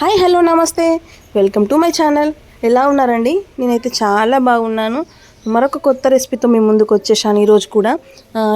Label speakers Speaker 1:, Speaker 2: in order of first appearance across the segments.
Speaker 1: Hi hello namaste. Welcome to my channel. ఎలా ఉన్నారండి? నేనైతే చాలా బాగున్నాను. మరొక కొత్త రెసిపీతో మీ ముందుకు వచ్చేసాను ఈరోజు కూడా.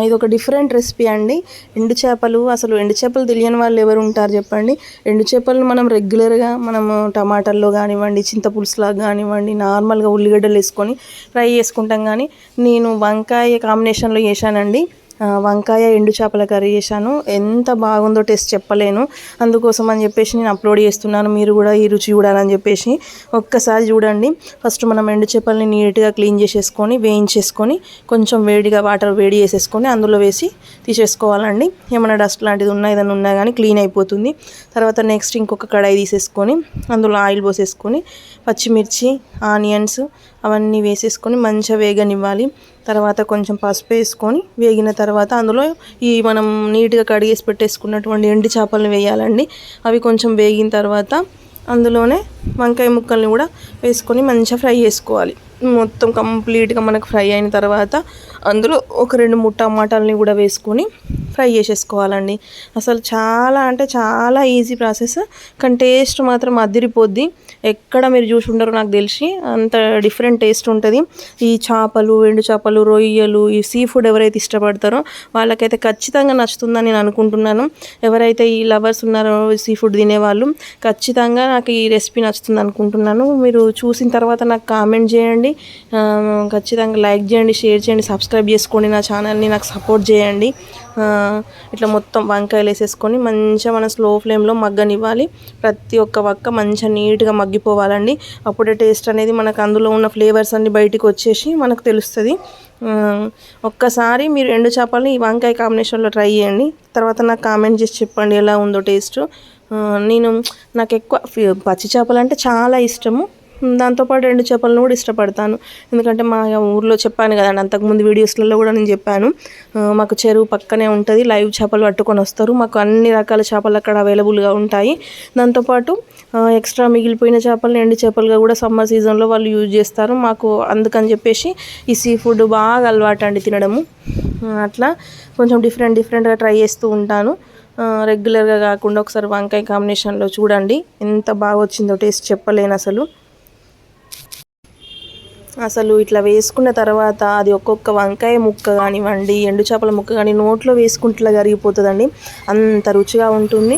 Speaker 1: ఇది ఒక డిఫరెంట్ రెసిపీ అండి. ఎండు చేపలు అసలు ఎండు చేపలు తెలియని వాళ్ళు ఎవరు ఉంటారు చెప్పండి. ఎండు చేపలను మనం రెగ్యులర్గా మనం టమాటాల్లో కానివ్వండి చింతపులుసులాగా కానివ్వండి నార్మల్గా ఉల్లిగడ్డలు వేసుకొని ఫ్రై చేసుకుంటాం కానీ నేను వంకాయ కాంబినేషన్లో చేశానండి. వంకాయ ఎండు చేపల కర్రీ చేశాను. ఎంత బాగుందో టేస్ట్ చెప్పలేను. అందుకోసం అని చెప్పేసి నేను అప్లోడ్ చేస్తున్నాను. మీరు కూడా ఈ రుచి చూడాలని చెప్పేసి ఒక్కసారి చూడండి. ఫస్ట్ మనం ఎండు చేపల్ని నీట్గా క్లీన్ చేసేసుకొని వేయించేసుకొని కొంచెం వేడిగా వాటర్ వేడి చేసేసుకొని అందులో వేసి తీసేసుకోవాలండి. ఏమైనా డస్ట్ లాంటిది ఉన్నా ఏదైనా ఉన్నా కానీ క్లీన్ అయిపోతుంది. తర్వాత నెక్స్ట్ ఇంకొక కడాయి తీసేసుకొని అందులో ఆయిల్ పోసేసుకొని పచ్చిమిర్చి ఆనియన్స్ అవన్నీ వేసేసుకొని మంచిగా వేగనివ్వాలి. తర్వాత కొంచెం పసుపు వేసుకొని వేగిన తర్వాత అందులో ఈ మనం నీట్గా కడిగేసి పెట్టేసుకున్నటువంటి ఎండి చేపలను వేయాలండి. అవి కొంచెం వేగిన తర్వాత అందులోనే వంకాయ ముక్కల్ని కూడా వేసుకొని మంచిగా ఫ్రై చేసుకోవాలి. మొత్తం కంప్లీట్గా మనకు ఫ్రై అయిన తర్వాత అందులో ఒక రెండు మూడు టమాటాలని కూడా వేసుకొని ఫ్రై చేసేసుకోవాలండి. అసలు చాలా అంటే చాలా ఈజీ ప్రాసెస్. కానీ టేస్ట్ మాత్రం అదిరిపోద్ది. ఎక్కడ మీరు చూసి ఉండరు నాకు తెలిసి అంత డిఫరెంట్ టేస్ట్ ఉంటుంది. ఈ చేపలు ఎండు చేపలు రొయ్యలు ఈ సీ ఫుడ్ ఎవరైతే ఇష్టపడతారో వాళ్ళకైతే ఖచ్చితంగా నచ్చుతుందని నేను అనుకుంటున్నాను. ఎవరైతే ఈ లవర్స్ ఉన్నారో సీ ఫుడ్ తినేవాళ్ళు ఖచ్చితంగా నాకు ఈ రెసిపీ నచ్చుతుంది అనుకుంటున్నాను. మీరు చూసిన తర్వాత నాకు కామెంట్ చేయండి. ఖచ్చితంగా లైక్ చేయండి షేర్ చేయండి సబ్స్క్రైబ్ చేసుకోండి నా ఛానల్ని. నాకు సపోర్ట్ చేయండి. ఇట్లా మొత్తం వంకాయలు వేసేసుకొని మంచిగా మనం స్లో ఫ్లేమ్లో మగ్గనివ్వాలి. ప్రతి ఒక్క వక్క మంచిగా నీట్గా మగ్గిపోవాలండి. అప్పుడే టేస్ట్ అనేది మనకు అందులో ఉన్న ఫ్లేవర్స్ అన్ని బయటికి వచ్చేసి మనకు తెలుస్తుంది. ఒక్కసారి మీరు ఎండు చేపలని ఈ వంకాయ కాంబినేషన్లో ట్రై చేయండి. తర్వాత నాకు కామెంట్ చేసి చెప్పండి ఎలా ఉందో టేస్ట్. నేను నాకు ఎక్కువ పచ్చి చేపలు అంటే చాలా ఇష్టము. దాంతోపాటు రెండు చేపలను కూడా ఇష్టపడతాను. ఎందుకంటే మా ఊర్లో చెప్పాను కదండి అంతకుముందు వీడియోస్లలో కూడా నేను చెప్పాను. మాకు చెరువు పక్కనే ఉంటుంది లైవ్ చేపలు పట్టుకొని వస్తారు. మాకు అన్ని రకాల చేపలు అక్కడ అవైలబుల్గా ఉంటాయి. దాంతోపాటు ఎక్స్ట్రా మిగిలిపోయిన చేపలను ఎండు చేపలుగా కూడా సమ్మర్ సీజన్లో వాళ్ళు యూజ్ చేస్తారు. మాకు అందుకని చెప్పేసి ఈ సీ ఫుడ్ బాగా అలవాటు అండి తినడము అట్లా కొంచెం డిఫరెంట్ డిఫరెంట్గా ట్రై చేస్తూ ఉంటాను. రెగ్యులర్గా కాకుండా ఒకసారి వంకాయ కాంబినేషన్లో చూడండి. ఎంత బాగా వచ్చిందో టేస్ట్ చెప్పలేను అసలు. అసలు ఇట్లా వేసుకున్న తర్వాత అది ఒక్కొక్క వంకాయ ముక్క కానివ్వండి ఎండు చేపల ముక్క కానీ నోట్లో వేసుకుంటలా కరిగిపోతుందండి. అంత రుచిగా ఉంటుంది.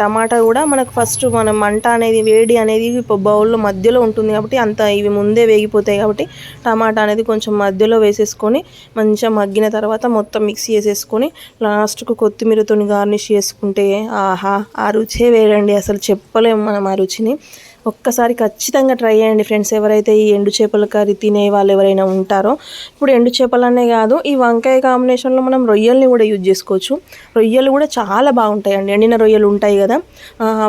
Speaker 1: టమాటా కూడా మనకు ఫస్ట్ మన మంట అనేది వేడి అనేది బౌల్లో మధ్యలో ఉంటుంది కాబట్టి అంత ఇవి ముందే వేగిపోతాయి కాబట్టి టమాటా అనేది కొంచెం మధ్యలో వేసేసుకొని మంచిగా మగ్గిన తర్వాత మొత్తం మిక్స్ చేసేసుకొని లాస్ట్కు కొత్తిమీరతో గార్నిష్ చేసుకుంటే ఆహా ఆ రుచే వేరండి. అసలు చెప్పలేము మనం ఆ రుచిని. ఒక్కసారి ఖచ్చితంగా ట్రై చేయండి ఫ్రెండ్స్. ఎవరైతే ఈ ఎండు చేపల కర్రీ తినే వాళ్ళు ఎవరైనా ఉంటారో ఇప్పుడు ఎండు చేపలనే కాదు ఈ వంకాయ కాంబినేషన్లో మనం రొయ్యల్ని కూడా యూజ్ చేసుకోవచ్చు. రొయ్యలు కూడా చాలా బాగుంటాయండి. ఎండిన రొయ్యలు ఉంటాయి కదా.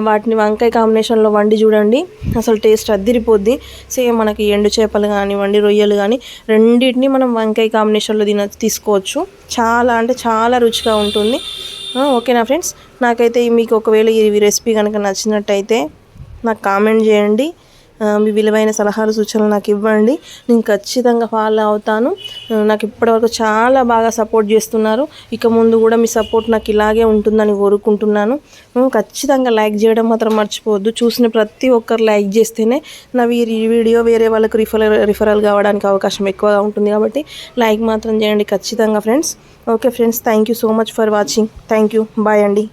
Speaker 1: వాటిని వంకాయ కాంబినేషన్లో వండి చూడండి. అసలు టేస్ట్ అద్దిరిపోద్ది. సేమ్ మనకి ఎండు చేపలు కానివ్వండి రొయ్యలు కానీ రెండింటిని మనం వంకాయ కాంబినేషన్లో తిన తీసుకోవచ్చు. చాలా అంటే చాలా రుచిగా ఉంటుంది. ఓకేనా ఫ్రెండ్స్? నాకైతే మీకు ఒకవేళ ఈ రెసిపీ కనుక నచ్చినట్టయితే నాకు కామెంట్ చేయండి. మీ విలువైన సలహాలు సూచనలు నాకు ఇవ్వండి. నేను ఖచ్చితంగా ఫాలో అవుతాను. నాకు ఇప్పటివరకు చాలా బాగా సపోర్ట్ చేస్తున్నారు. ఇక ముందు కూడా మీ సపోర్ట్ నాకు ఇలాగే ఉంటుందని కోరుకుంటున్నాను. ఖచ్చితంగా లైక్ చేయడం మాత్రం మర్చిపోవద్దు. చూసిన ప్రతి ఒక్కరు లైక్ చేస్తేనే నా ఈ వీడియో వేరే వాళ్ళకు రిఫర్ రిఫరల్ కావడానికి అవకాశం ఎక్కువగా ఉంటుంది కాబట్టి లైక్ మాత్రం చేయండి ఖచ్చితంగా friends okay friends thank you so much for watching thank you bye అండి.